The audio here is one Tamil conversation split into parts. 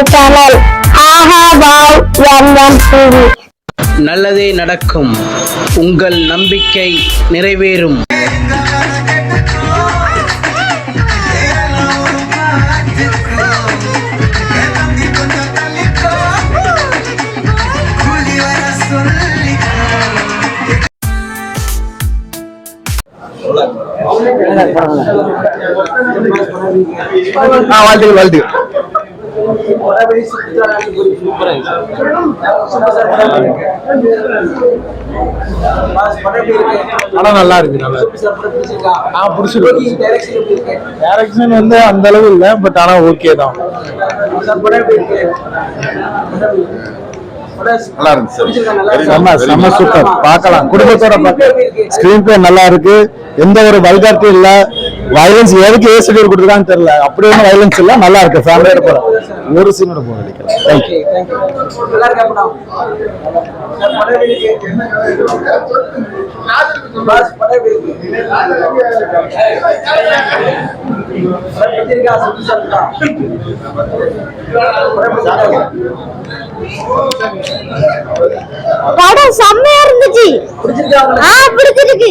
our channel. Aha wow M1 TV. நல்லதே நடக்கும் உங்கள் நம்பிக்கை நிறைவேறும் வாழ்த்துக்கள் வாழ்த்துக்கள் படம் நல்லா இருக்கு நல்லா இருக்கு. ஆ பிடிச்சிருக்கு டைரக்ஷன் வந்து அந்த அளவு இல்ல பட் ஆனா ஓகே தான். நல்லா செம்ம சூப்பர் பார்க்கலாம். குடும்பத்தோட ஸ்கிரீன் பிளே நல்லா இருக்கு. எந்த ஒரு வல்கார்ட்டியும் இல்ல. வயலன்ஸ் எதுக்கு ஏ ஷெடியூல் கொடுத்துருக்கான்னு தெரியல. அப்படி ஒன்றும் வயலன்ஸ் இல்ல. நல்லா இருக்கு. ஃபேமிலியோட போறோம். ஒரு சீனோட போக நினைக்கிறேன் தேங்க்யூ படம் செம்மையா இருந்துச்சு. ஆ பிடிச்சிருக்கு.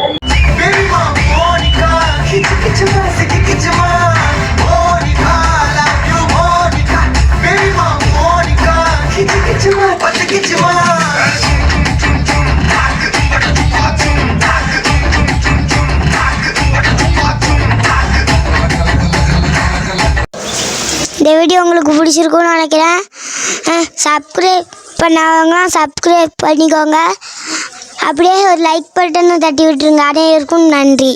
இந்த வீடியோ உங்களுக்கு பிடிச்சிருக்கும்னு நினைக்கிறேன். சப்ஸ்கிரைப் பண்ணாதவங்களாம் சப்ஸ்கிரைப் பண்ணிக்கோங்க. அப்படியே ஒரு லைக் பட்டனை தட்டி விட்டுருங்க. அனைவருக்கும் நன்றி.